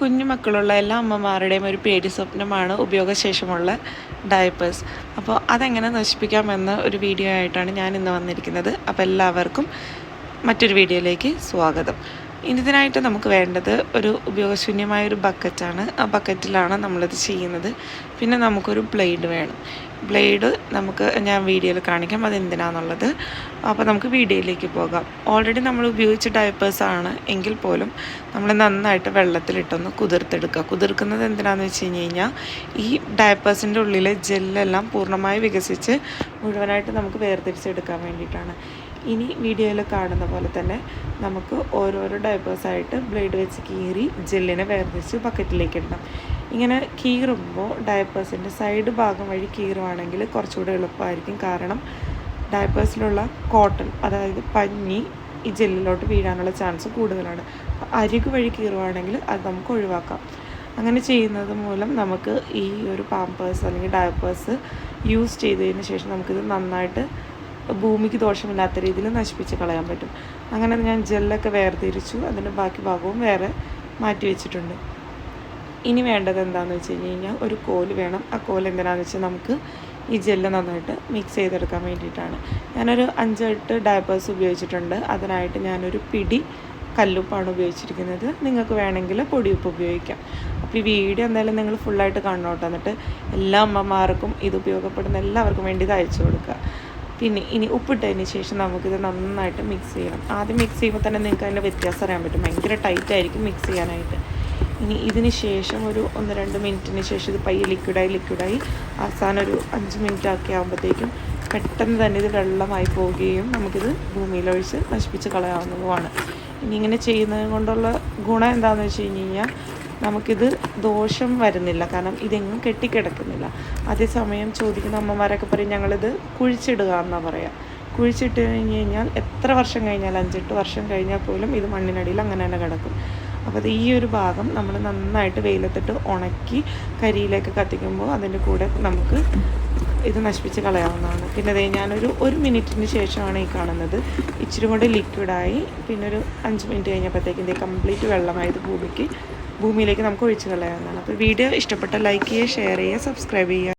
കുഞ്ഞു മക്കളുള്ള എല്ലാ അമ്മമാരുടെയും ഒരു പേടി സ്വപ്നമാണ് ഉപയോഗശേഷമുള്ള ഡയപ്പേഴ്സ് അപ്പോൾ അതെങ്ങനെ നശിപ്പിക്കാമെന്ന ഒരു വീഡിയോ ആയിട്ടാണ് ഞാൻ ഇന്ന് വന്നിരിക്കുന്നത്. അപ്പോൾ എല്ലാവർക്കും മറ്റൊരു വീഡിയോയിലേക്ക് സ്വാഗതം. ഇതിനായിട്ട് നമുക്ക് വേണ്ടത് ഒരു ഉപയോഗശൂന്യമായ ഒരു ബക്കറ്റാണ്. ആ ബക്കറ്റിലാണ് നമ്മളിത് ചെയ്യുന്നത്. പിന്നെ നമുക്കൊരു ബ്ലേഡ് വേണം. ബ്ലേഡ് നമുക്ക് ഞാൻ വീഡിയോയിൽ കാണിക്കാം അതെന്തിനാന്നുള്ളത്. അപ്പോൾ നമുക്ക് വീഡിയോയിലേക്ക് പോകാം. ഓൾറെഡി നമ്മൾ ഉപയോഗിച്ച ഡയപ്പേഴ്സാണ് എങ്കിൽ പോലും നമ്മൾ നന്നായിട്ട് വെള്ളത്തിലിട്ടൊന്ന് കുതിർത്തെടുക്കുക. കുതിർക്കുന്നത് എന്തിനാണെന്ന് വെച്ച് കഴിഞ്ഞ് കഴിഞ്ഞാൽ ഈ ഡയപ്പേഴ്സിന്റെ ഉള്ളിലെ ജെല്ലെല്ലാം പൂർണമായി വികസിച്ച് മുഴുവനായിട്ട് നമുക്ക് വേർതിരിച്ചെടുക്കാൻ വേണ്ടിയിട്ടാണ്. ഇനി വീഡിയോയിൽ കാണുന്ന പോലെ തന്നെ നമുക്ക് ഓരോരോ ആയിട്ട് ബ്ലേഡ് വെച്ച് കീറി ജെല്ലിനെ വേർതിരിച്ച് ബക്കറ്റിലേക്ക് ഇടണം. ഇങ്ങനെ കീറുമ്പോൾ ഡയപ്പേഴ്സിന്റെ സൈഡ് ഭാഗം വഴി കീറുവാണെങ്കിൽ കുറച്ചുകൂടെ എളുപ്പമായിരിക്കും. കാരണം ഡയപ്പേഴ്സിലുള്ള കോട്ടൺ അതായത് പഞ്ഞി ഈ ജെല്ലിലോട്ട് വീഴാനുള്ള ചാൻസ് കൂടുതലാണ്. അരികു വഴി കീറുവാണെങ്കിൽ അത് നമുക്ക് ഒഴിവാക്കാം. അങ്ങനെ ചെയ്യുന്നത് മൂലം നമുക്ക് ഈ ഒരു പാമ്പേഴ്സ് അല്ലെങ്കിൽ ഡയപ്പേഴ്സ് യൂസ് ചെയ്തതിന് ശേഷം നമുക്കിത് നന്നായിട്ട് ഭൂമിക്ക് ദോഷമില്ലാത്ത രീതിയിൽ നശിപ്പിച്ച് കളയാൻ പറ്റും. അങ്ങനെ ഞാൻ ജെല്ലൊക്കെ വേർതിരിച്ചു. അതിന്റെ ബാക്കി ഭാഗവും വേറെ മാറ്റി വെച്ചിട്ടുണ്ട്. ഇനി വേണ്ടത് എന്താണെന്ന് വെച്ച് കഴിഞ്ഞ് കഴിഞ്ഞാൽ ഒരു കോൽ വേണം. ആ കോൽ എന്തിനാണെന്ന് വെച്ചാൽ നമുക്ക് ഈ ജെല്ല് നന്നായിട്ട് മിക്സ് ചെയ്തെടുക്കാൻ വേണ്ടിയിട്ടാണ്. ഞാനൊരു അഞ്ചെട്ട് ഡയപ്പേഴ്സ് ഉപയോഗിച്ചിട്ടുണ്ട്. അതിനായിട്ട് ഞാനൊരു പിടി കല്ലുപ്പാണ് ഉപയോഗിച്ചിരിക്കുന്നത്. നിങ്ങൾക്ക് വേണമെങ്കിൽ പൊടിയുപ്പ് ഉപയോഗിക്കാം. അപ്പോൾ ഈ വീഡിയോ എന്തായാലും നിങ്ങൾ ഫുള്ളായിട്ട് കാണണം എന്നിട്ട് എല്ലാ അമ്മമാർക്കും ഇത് ഉപയോഗപ്പെടുന്ന എല്ലാവർക്കും വേണ്ടി ഇത് അയച്ചു കൊടുക്കുക. പിന്നെ ഇനി ഉപ്പിട്ടതിന് ശേഷം നമുക്കിത് നന്നായിട്ട് മിക്സ് ചെയ്യണം ആദ്യം മിക്സ് ചെയ്യുമ്പോൾ തന്നെ നിങ്ങൾക്ക് അതിന്റെ വ്യത്യാസം അറിയാൻ പറ്റും. ഭയങ്കര ടൈറ്റ് ആയിരിക്കും മിക്സ് ചെയ്യാനായിട്ട്. ഇനി ഇതിന് ശേഷം ഒരു ഒന്ന് രണ്ട് മിനിറ്റിന് ശേഷം ഇത് പയ്യെ ലിക്വിഡായി ലിക്വിഡായി അവസാനം ഒരു അഞ്ച് മിനിറ്റ് ആക്കി ആകുമ്പോഴത്തേക്കും പെട്ടെന്ന് തന്നെ ഇത് വെള്ളമായി പോവുകയും നമുക്കിത് ഭൂമിയിലൊഴിച്ച് നശിപ്പിച്ച് കളയാവുന്നതുമാണ്. ഇനി ഇങ്ങനെ ചെയ്യുന്നത് കൊണ്ടുള്ള ഗുണം എന്താണെന്ന് വെച്ച് കഴിഞ്ഞ് കഴിഞ്ഞാൽ നമുക്കിത് ദോഷം വരുന്നില്ല. കാരണം ഇതെങ്ങും കെട്ടിക്കിടക്കുന്നില്ല. അതേസമയം ചോദിക്കുന്ന അമ്മമാരൊക്കെ പറയും ഞങ്ങളിത് കുഴിച്ചിടുക എന്നാണ് പറയുക കുഴിച്ചിട്ട് കഴിഞ്ഞ് കഴിഞ്ഞാൽ എത്ര വർഷം കഴിഞ്ഞാൽ അഞ്ചെട്ട് വർഷം കഴിഞ്ഞാൽ പോലും ഇത് മണ്ണിനടിയിൽ അങ്ങനെ തന്നെ കിടക്കും. അപ്പോൾ ഈ ഒരു ഭാഗം നമ്മൾ നന്നായിട്ട് വെയിലത്തിട്ട് ഉണക്കി കരിയിലേക്ക് കത്തിക്കുമ്പോൾ അതിന്റെ കൂടെ നമുക്ക് ഇത് നശിപ്പിച്ച് കളയാവുന്നതാണ്. പിന്നെ അതേ ഞാനൊരു ഒരു മിനിറ്റിന് ശേഷമാണ് ഈ കാണുന്നത്. ഇച്ചിരി കൂടെ ലിക്വിഡായി പിന്നെ ഒരു അഞ്ച് മിനിറ്റ് കഴിഞ്ഞപ്പോഴത്തേക്കും ഇത് കംപ്ലീറ്റ് വെള്ളമായത് ഭൂമിക്ക് ഭൂമിയിലേക്ക് നമുക്ക് ഒഴിച്ചു കളയാവുന്നതാണ്. അപ്പോൾ വീഡിയോ ഇഷ്ടപ്പെട്ട ലൈക്ക് ചെയ്യുക ഷെയർ ചെയ്യുക സബ്സ്ക്രൈബ് ചെയ്യുക.